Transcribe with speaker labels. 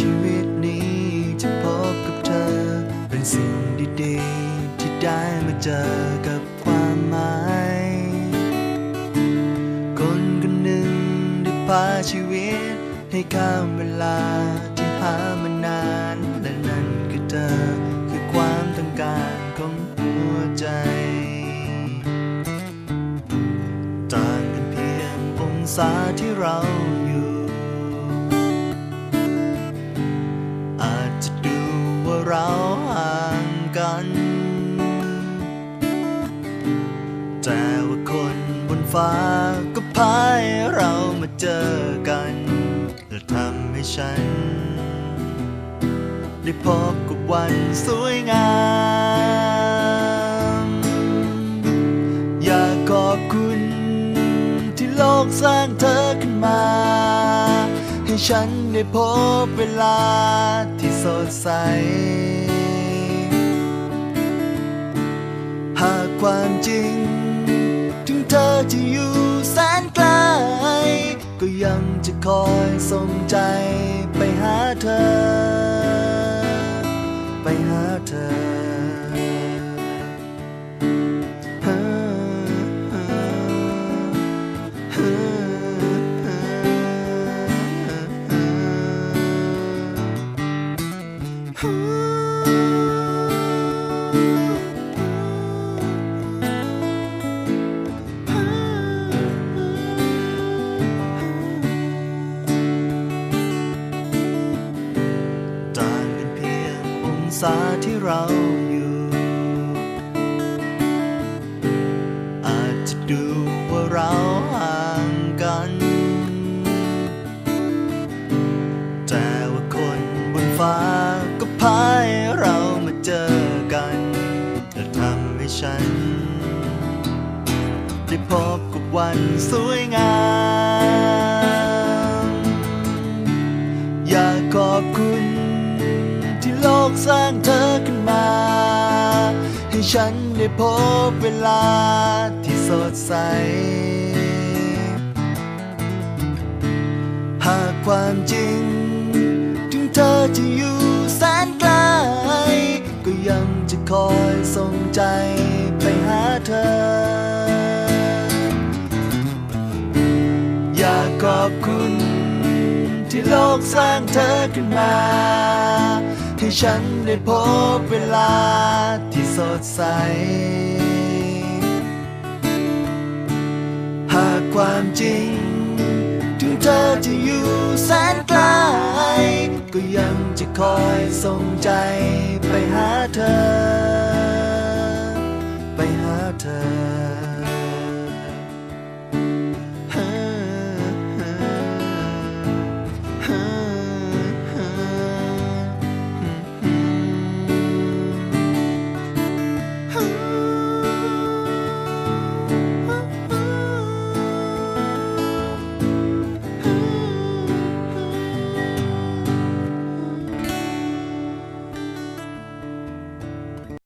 Speaker 1: ชีวิตนี้ที่พบกับเธอ เป็นสิ่งดีๆ ที่ได้มาเจอกับความหมาย คนคนหนึ่งได้พาชีวิต ให้ข้ามเวลาที่หามานาน และนั่นคือเธอคือความต้องการของหัวใจต่างกันเพียงองศาที่เรา เราห่างกัน แต่ว่าคนบนฟ้าก็พายเรามาเจอกัน และทำให้ฉัน ได้พบกับวันสวยงาม อยากขอบคุณ ที่โลกสร้างเธอขึ้นมา ให้ฉันได้พบเวลาที่ สดใส หากความจริง ถึงเธอจะอยู่แสนไกล ก็ยังจะคอยส่งใจ ต่างกันเพียงองศาที่เรา วันสวยงาม อยากขอบคุณ ที่โลกสร้างเธอขึ้นมา ให้ฉันได้พบเวลาที่สดใส หากความจริง ถึงเธอจะอยู่แสนไกล ก็ยังจะคอยส่งใจไปหาเธอ อยากขอบคุณ ที่โลกสร้างเธอขึ้นมาให้ฉันได้พบเวลาที่สดใส หากความจริง ถึงเธอจะอยู่แสนไกล ก็ยังจะคอยส่งใจไปหาเธอ